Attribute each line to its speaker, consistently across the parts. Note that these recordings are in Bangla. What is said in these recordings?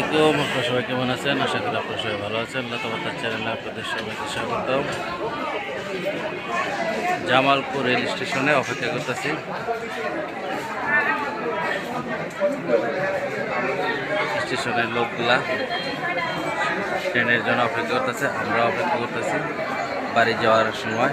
Speaker 1: আলাইকুম আপনারা সবাই কেমন আছেন? আশা করি আপনারা সবাই ভালো আছেন। লতাবাতার চ্যানেলে আপনাদের সবাইকে স্বাগত জামালপুর রেল স্টেশনে অপেক্ষা করতেছি। স্টেশনের লোকগুলা ট্রেনের জন্য অপেক্ষা করতেছে আমরা অপেক্ষা করতেছি বাড়ি যাওয়ার সময়।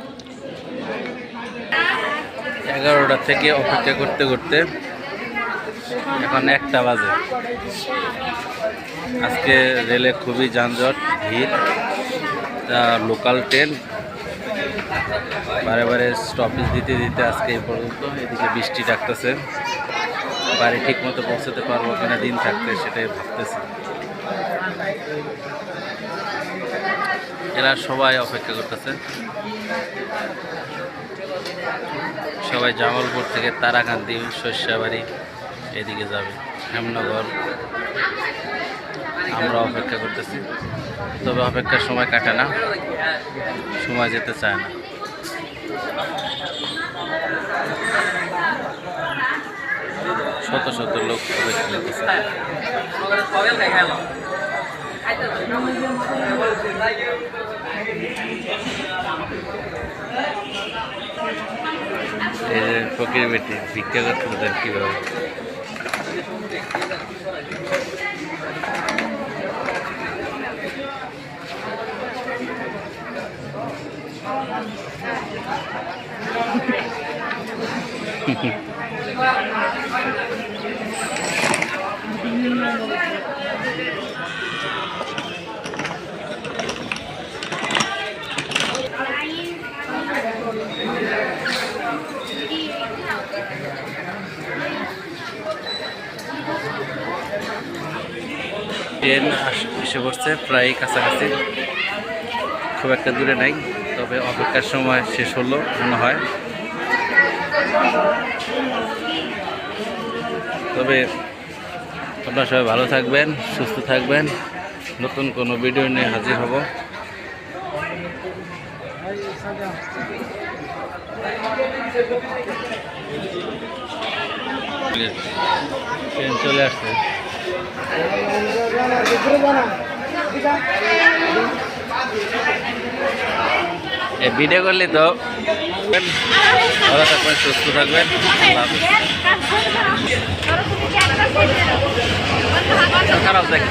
Speaker 1: এগারোটা থেকে অপেক্ষা করতে করতে এখন একটা বাজে। আজকে রেলে খুবই যানজট, ভিড় লোকাল ট্রেন বারে বারে স্টপেজ দিতে দিতে আজকে এই পর্যন্ত এদিকে বৃষ্টি ডাকতেছে। বাড়ি ঠিক মতো পৌঁছাতে পারব কিনা, দিন থাকতে সেটাই ভাবতেছি। এরা সবাই অপেক্ষা করতেছে। সবাই জামালপুর থেকে তারাকান্দি, শস্যাবাড়ি, এদিকে যাবে, হেমনগর। আমরা অপেক্ষা করতেছি, তবে অপেক্ষার সময় কাটে না, সময় যেতে চায় না। শত শত লোক অপেক্ষা যে ফকির বেটি ভিক্ষা করতে দেন কীভাবে? ট্রেন এসে পড়ছে প্রায় কাছাকাছি। খুব একটা দূরে নাই, তবে অপেক্ষার সময় শেষ হলো, মনে হয়। তবে আপনারা সবাই ভালো থাকবেন, সুস্থ থাকবেন। নতুন কোনো ভিডিও নিয়ে হাজির হব। ট্রেন চলে আসছে। ভিডিও করলে তো। ভালো থাকবেন সুস্থ থাকবেন। খারাপ দেখ।